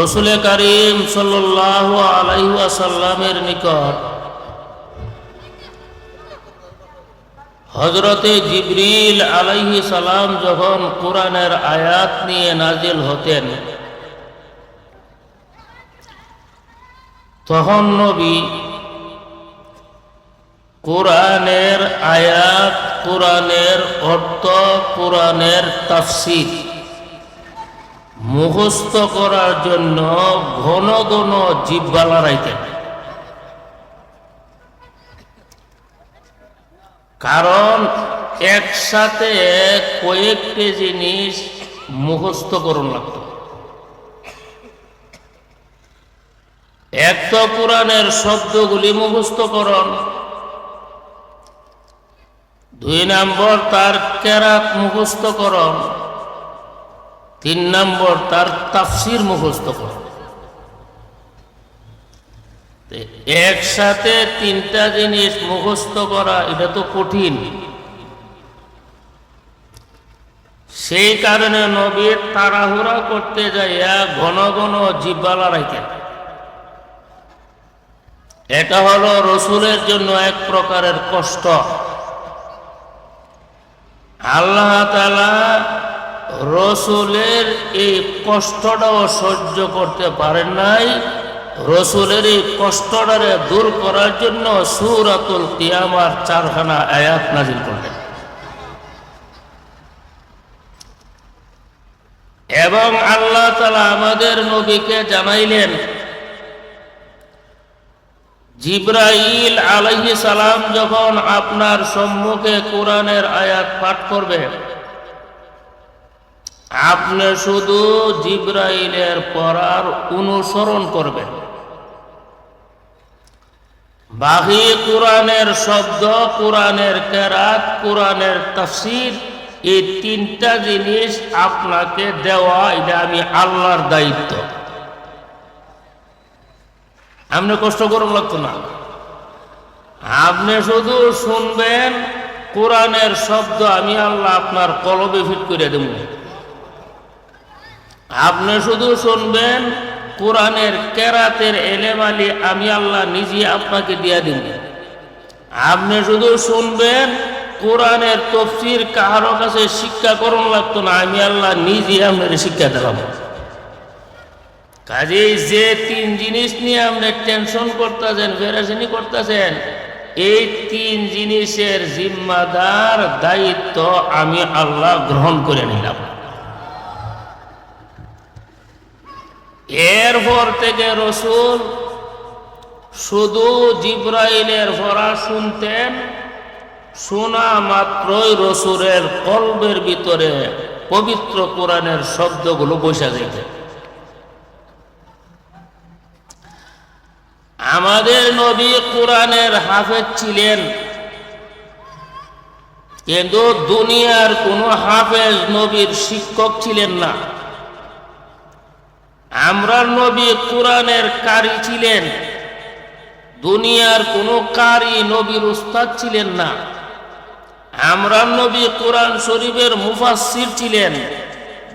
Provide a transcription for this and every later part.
রসুল করিম আলাইসাল্লামের নিকট হজরতে জিবরিল আলাইহি সালাম যখন কোরআনের আয়াত নিয়ে নাজিল হতেন, তখন নবী কোরআনের আয়াত, কোরআনের অর্থ, কোরআনের তাফসির মুখস্থ করার জন্য ঘন ঘন জিব্বা লড়াইতেন কারণ একসাথে কয়েকটি জিনিস মুখস্থ করুন লাগতো। এক তো কোরআনের শব্দগুলি মুখস্থ করণ দুই নম্বর তার কেরাত মুখস্থ করণ তিন নম্বর, তার তাফসির মুখস্থ করণ একসাথে তিনটা জিনিস মুখস্থ করা, এটা তো কঠিন। সেই কারণে নবীর তাড়াহুড়া করতে যাইয়া ঘন ঘন জিব্বালা রাখেন এটা হলো রসুলের জন্য এক প্রকারের কষ্ট। আল্লাহ তালা রসুলের এই কষ্টটাও সহ্য করতে পারেন নাই। রসুলের এই কষ্টটারে দূর করার জন্য সুরাতুল কিয়ামার চারখানা আয়াত নাজিল করলেন। এবং আল্লাহ তালা আমাদের নবীকে জানাইলেন, জিব্রাইল আলাইহি সালাম যখন আপনার সম্মুখে কোরআনের আয়াত পাঠ করবে আপনি শুধু জিব্রাইলের পড়ার অনুসরণ করবেন। বাকি কোরআনের শব্দ, কোরআনের কেরাত, কোরআনের তফসির, এই তিনটা জিনিস আপনাকে দেওয়া, এটা আমি আল্লাহর দায়িত্ব। আপনি কষ্ট করুন লাগতো না। আপনি শুধু শুনবেন, কোরআনের শব্দ আমি আল্লাহ আপনার কলবে ফিট করে দেব। আপনি শুধু শুনবেন, কোরআনের কেরাতের এলেমালি আমি আল্লাহ নিজে আপনাকে দিয়া দিব। আপনি শুধু শুনবেন, কোরআনের তফসির কাহারো কাছে শিক্ষা করুন লাগতো না, আমি আল্লাহ নিজে আপনার শিক্ষা দিলাম। কাজেই যে তিন জিনিস নিয়ে আপনি টেনশন করতেছেন ফেরাসিনি করতেছেন, এই তিন জিনিসের জিম্মাদার দায়িত্ব আমি আল্লাহ গ্রহণ করে নিলাম। এরপর থেকে রসুল শুধু জিব্রাইলের পড়া শুনতেন, শোনা মাত্রই রসুলের কলবের ভিতরে পবিত্র কোরআনের শব্দগুলো বসা যেতেন আমাদের নবী কোরআনের হাফেজ ছিলেন, কিন্তু দুনিয়ার কোনো হাফেজ নবীর শিক্ষক ছিলেন না। আমরা নবী কোরআনের কারি ছিলেন। দুনিয়ার কোনো কারি নবীর উস্তাদ ছিলেন না। আমরা নবী কোরআন শরীফের মুফাসির ছিলেন।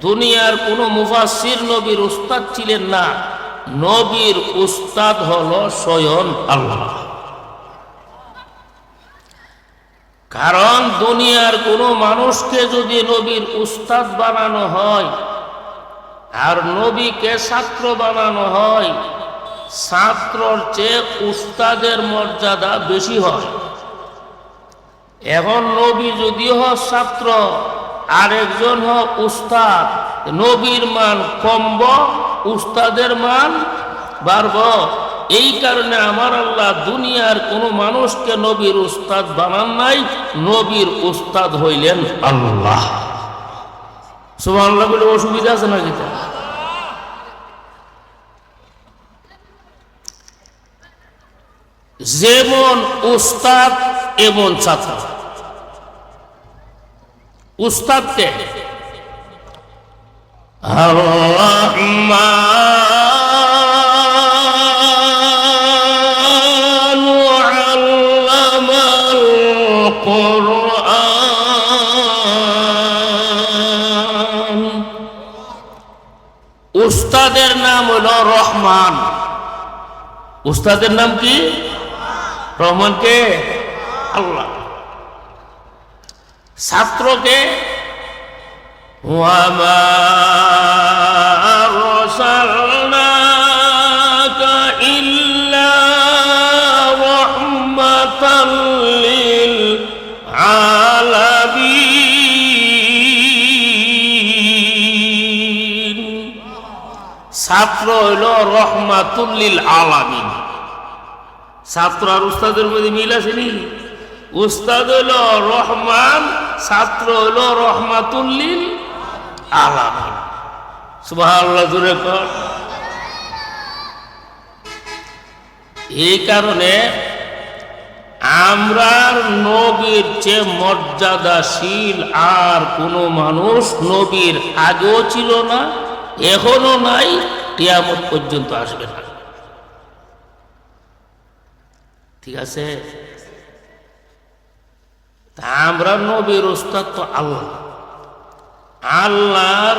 দুনিয়ার কোনো মুফাসির নবীর উস্তাদ ছিলেন না। নবীর উস্তাদ হল স্বয়ং আল্লাহ। কারণ দুনিয়ার কোনো মানুষকে যদি নবীর উস্তাদ বানানো হয় আর নবীকে ছাত্র বানানো হয়, ছাত্রর চেয়ে উস্তাদের মর্যাদা বেশি হয়। এখন নবী যদি হয় ছাত্র, আরেকজন হোক উস্তাদ, নবীর মান কমব উস্তাদের মান বাড়ব এই কারণে আমার আল্লাহ দুনিয়ার কোনো মানুষকে নবীর উস্তাদ বানান নাই, নবীর উস্তাদ হইলেন আল্লাহ। সুমান বলে অসুবিধা আছে না যেটা? যেমন উস্তাদ এমন ছাত্র। উস্তাদকে উস্তাদের নাম হল রহমান। উস্তাদের নাম কি? রহমান কে? আল্লাহ। ছাত্রকে ইল্লা রাহমাতাল লিল ছাত্র হইল রহমাতুল্লিল আলামিন। ছাত্র আর উস্তাদের মধ্যে মিল আছে নি উস্তাদ হইল রহমান, ছাত্র হইল রহমাতুল্লিল আলামিন। সুবহানাল্লাহ, জোরে কর। এই কারণে আমরার নবীর চেয়ে মর্যাদাশীল আর কোনো মানুষ নবীর আগেও ছিল না এখনও নাই টিয়ামত পর্যন্ত আসবে না। ঠিক আছে? আমরা নবীর ওস্তাদ তো আল্লাহ। আল্লাহর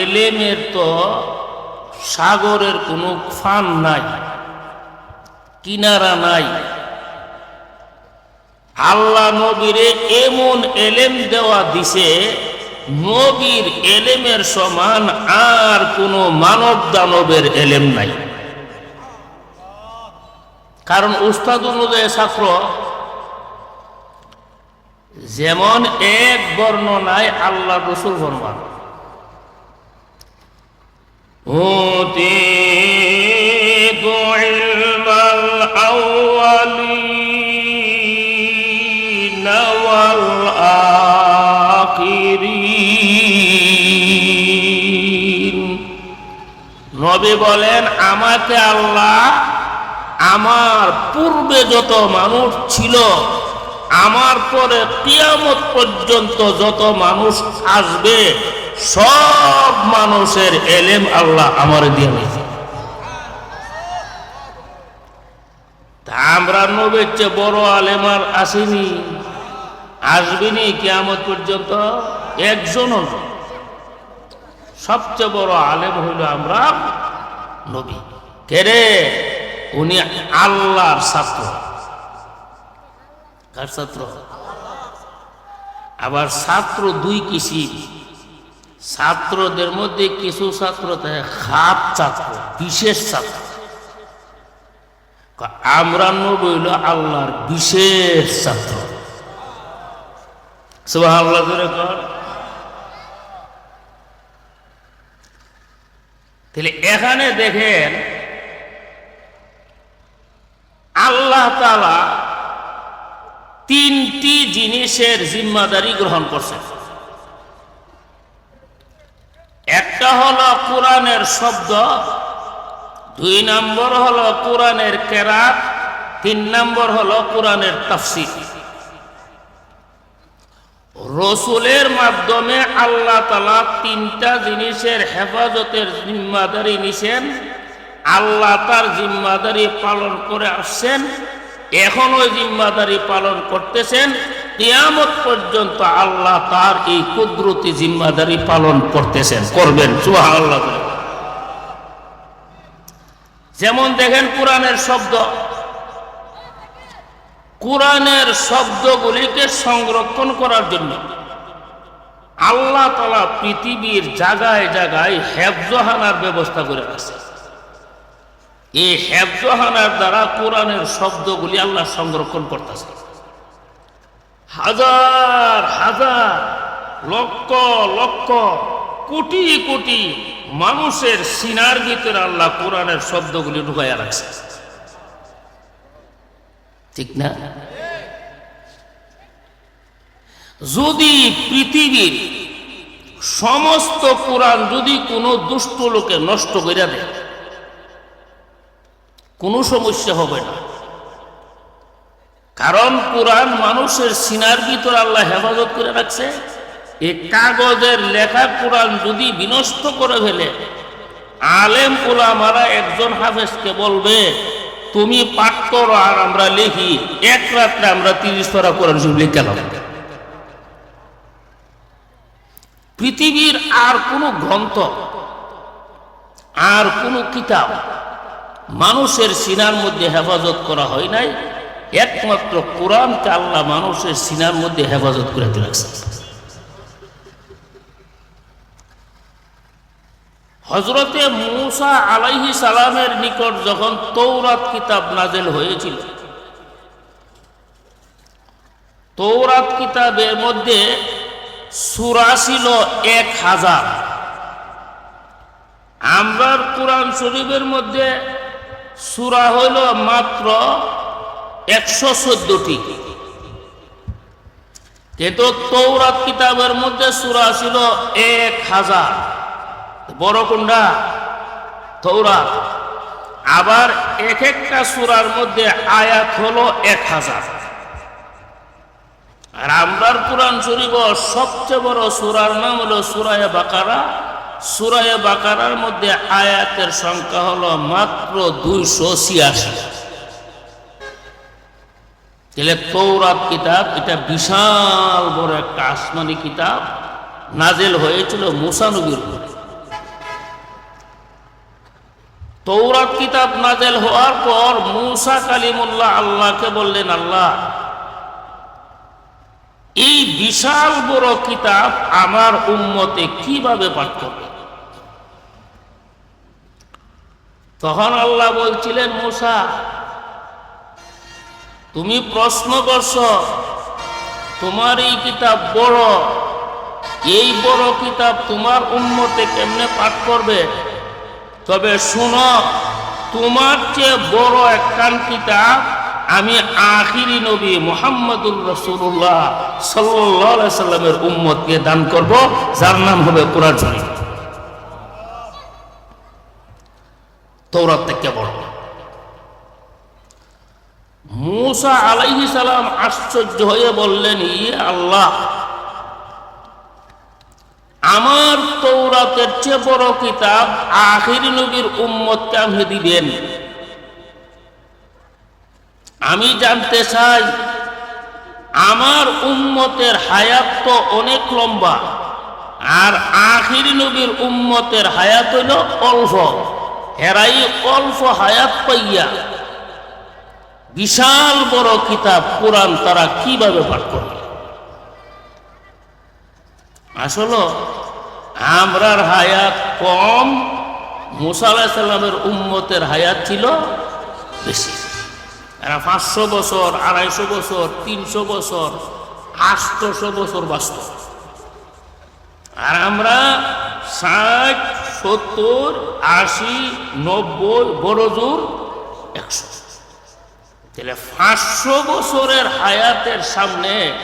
এলেমের তো সাগরের কোনো ফান নাই, কিনারা নাই। আল্লাহ নবীরে এমন এলেম দেওয়া দিছে নবীর এলেমের সমান আর কোন মানব দানবের এলেম নাই। কারণ উস্তাদ অনুযায়ী ছাত্র, যেমন এক বর্ণনায় আল্লাহ রসুল ফরমান আউয়ালিন ওয়াল নবী বলেন, আমাকে আল্লাহ আমার পূর্বে যত মানুষ ছিল, আমার পরে কিয়ামত পর্যন্ত যত মানুষ আসবে, সব মানুষের এলেম আল্লাহ আমার দিয়ে আমরা নবীর চেয়ে বড় আলেম আর আসেনি। আসবেনি কিয়ামত পর্যন্ত একজনও নয়। সবচেয়ে বড় আলেম হইল আমরা নবী। কেরে উনি আল্লাহর ছাত্র। কার ছাত্র? আবার ছাত্র দুই কিসিম ছাত্রদের মধ্যে কিছু ছাত্র থাকে খাপ ছাত্র বিশেষ ছাত্র। আমরা নবইল আল্লাহর বিশেষ ছাত্র। সুবাহ আল্লাহ ধরে কর। তাহলে এখানে দেখেন, আল্লাহ তালা তিনটি জিনিসের জিম্মাদারি গ্রহণ করছেন। একটা হলো কোরআনের শব্দ, দুই নম্বর হলো কোরআনের কেরাত, তিন নম্বর হলো কোরআনের তাফসির। রসুলের মাধ্যমে আল্লাহ তালা তিনটা জিনিসের হেফাজতের জিম্মাদারি নিছেন, আল্লাহ তার জিম্মাদারি পালন করে আসছেন এখন জিম্মাদারি পালন করতেছেন, কিয়ামত পর্যন্ত আল্লাহ তার এই কুদরতি জিম্মাদারি পালন করতেছেন। করবেন সুহান আল্লাহ যেমন দেখেন কোরআনের শব্দ কোরআনের শব্দগুলিকে সংরক্ষণ করার জন্য আল্লাহ তালা পৃথিবীর জায়গায় জায়গায় হেফজহানার ব্যবস্থা করে রাখছে। এই হেফজহানার দ্বারা কোরআনের শব্দগুলি আল্লাহ সংরক্ষণ করতেছে। হাজার হাজার, লক্ষ লক্ষ, কোটি কোটি মানুষের সিনার ভিতরে আল্লাহ কোরআনের শব্দগুলি ঢুকাইয়া রাখছে। ঠিক না? যদি পৃথিবীর সমস্ত কোরআন যদি কোনো দুষ্ট লোকে নষ্ট করে দেয়, কোনো সমস্যা হবে না। কারণ কোরআন মানুষের সিনার ভিতর আল্লাহ হেফাজত করে রাখছে এই কাগজের লেখা কোরআন যদি বিনষ্ট করে ফেলে, আলেম ওলামারা একজন হাফেজকে বলবে তুমি পাঠ করো আর আমরা লিখি। এক রাত্রে আমরা তিরিশ পারা কোরআন শরীফ লিখে গেলাম পৃথিবীর আর কোনো গ্রন্থ, আর কোনো কিতাব মানুষের সিনার মধ্যে হেফাজত করা হয় নাই। একমাত্র কোরআনকে আল্লাহ মানুষের সিনার মধ্যে হেফাজত করে রাখছে হজরতে মুসা আলাইহি সালামের নিকট যখন তৌরাত কিতাব নাজেল হয়েছিল তৌরাত কিতাবের মধ্যে সুরা ছিল এক হাজার। আমরার কোরআন শরীফের মধ্যে সুরা হইল মাত্র একশো চোদ্দটি। কিন্তু তৌরাত কিতাবের মধ্যে সুরা ছিল এক হাজার। বড় কোনটা তৌরাত আবার এক একটা সুরার মধ্যে আয়াত হলো এক হাজার। আর আমরার কোরআন শরীফ সবচেয়ে বড় সুরার নাম হলো সুরায় বাকারা। সুরায় বাকারার মধ্যে আয়াতের সংখ্যা হলো মাত্র দুইশো ছিয়াশি। তাহলে তৌরাত কিতাব, এটা বিশাল বড় একটা আসমানি কিতাব। নাজেল হয়েছিল মুসানবীর উপরে। তৌরাত কিতাব নাজেল হওয়ার পর মুসা কালিমুল্লাহ আল্লাহকে বললেন, আল্লাহ, এই বিশাল বড় কিতাব আমার উম্মতে কীভাবে পাঠ করবে? তখন আল্লাহ বলছিলেন, মুসা, তুমি প্রশ্ন করছ, তোমার এই কিতাব বড়, এই বড় কিতাব তোমার উন্মতে কেমনে পাঠ করবে? তবে শুনো, তোমার চেয়ে বড় একখান আমি আখিরি নবী মোহাম্মদুর রসুল্লাহ সাল্লাহ সাল্লামের উম্মতকে দান করব, যার নাম হবে কোরআন শরীফ। আশ্চর্য হয়ে বললেন ইয়ে আল্লাহ আমার তৌরাতের চেয়ে বড় কিতাব আখির নবীর উম্মতকে আপনি দিবেন। আমি জানতে চাই, আমার উম্মতের হায়াত তো অনেক লম্বা, আর আখির নবীর উম্মতের হায়াত হইল অল্প হেরাই অল্প হায়াত পাইয়া। বিশাল বড় কিতাব কোরআন তারা কীভাবে পাঠ করবে আসলে আমরার হায়াত কম, মুসা সাল্লামের উম্মতের হায়াত ছিল বেশি। এরা পাঁচশো বছর, আড়াইশো বছর, তিনশো বছর আটশোশো বছর বাঁচত। আর আমরা ষাট, সত্তর, আশি, নব্বই, বড় জোর একশো। তাহলে পাঁচশো বছরের হায়াতের সামনে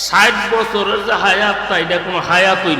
ষাট বছরের যে হায়াতটা এটা কোনো হায়াতই